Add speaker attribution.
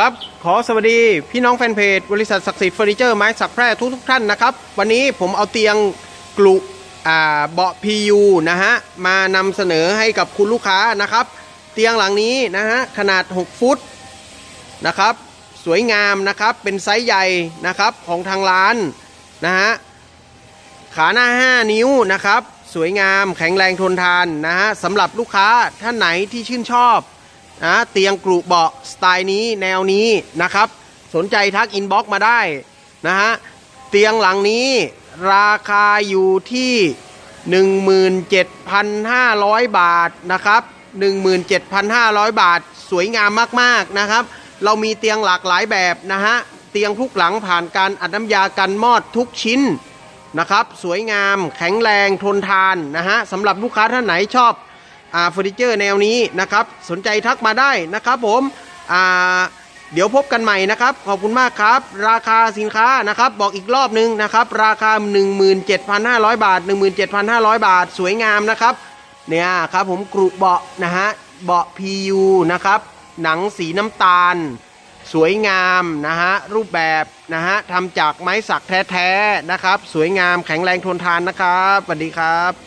Speaker 1: ครับ ขอสวัสดีพี่น้องแฟนเพจ บริษัทศักดิ์สิทธิ์เฟอร์นิเจอร์ไม้สักแพร่ทุกทุกท่านนะครับ วันนี้ผมเอาเตียงกลุอ่าเบาะ PU นะฮะ มานำเสนอให้กับคุณลูกค้านะครับ เตียงหลังนี้นะฮะ ขนาด 6 ฟุตนะครับ สวยงามนะครับ เป็นไซส์ใหญ่นะครับของทางร้านนะฮะ ขาหน้า 5 นิ้วนะครับ สวยงามแข็งแรงทนทานนะฮะสำหรับลูกค้าท่านไหนที่ชื่นชอบ นะเตียงกรุเบาะสไตล์นี้แนวนี้นะครับ สนใจทักอินบ็อกมาได้นะฮะเตียงหลังนี้ราคาอยู่ที่ 17,500 บาทนะครับ 17,500 บาทสวยงามมากๆนะครับ เรามีเตียงหลากหลายแบบนะฮะเตียงทุกหลังผ่านการอัดน้ำยากันมอดทุกชิ้นนะครับ สวยงามแข็งแรงทนทานนะฮะสำหรับลูกค้าท่านไหนชอบ อ่าเฟอร์นิเจอร์แนวนี้นะครับ สนใจทักมาได้นะครับผมอ่าเดี๋ยวพบกันใหม่นะครับ ขอบคุณมากครับ ราคาสินค้านะครับ บอกอีกรอบนึงนะครับ ราคา 17,500 บาท 17,500 บาท สวยงามนะครับ เนี่ยครับผมกรุเบาะนะฮะ เบาะ PU นะครับ หนังสีน้ำตาล สวยงามนะฮะ รูปแบบนะฮะทำจากไม้สักแท้ๆนะครับ สวยงามแข็งแรงทนทานนะครับ สวัสดีครับ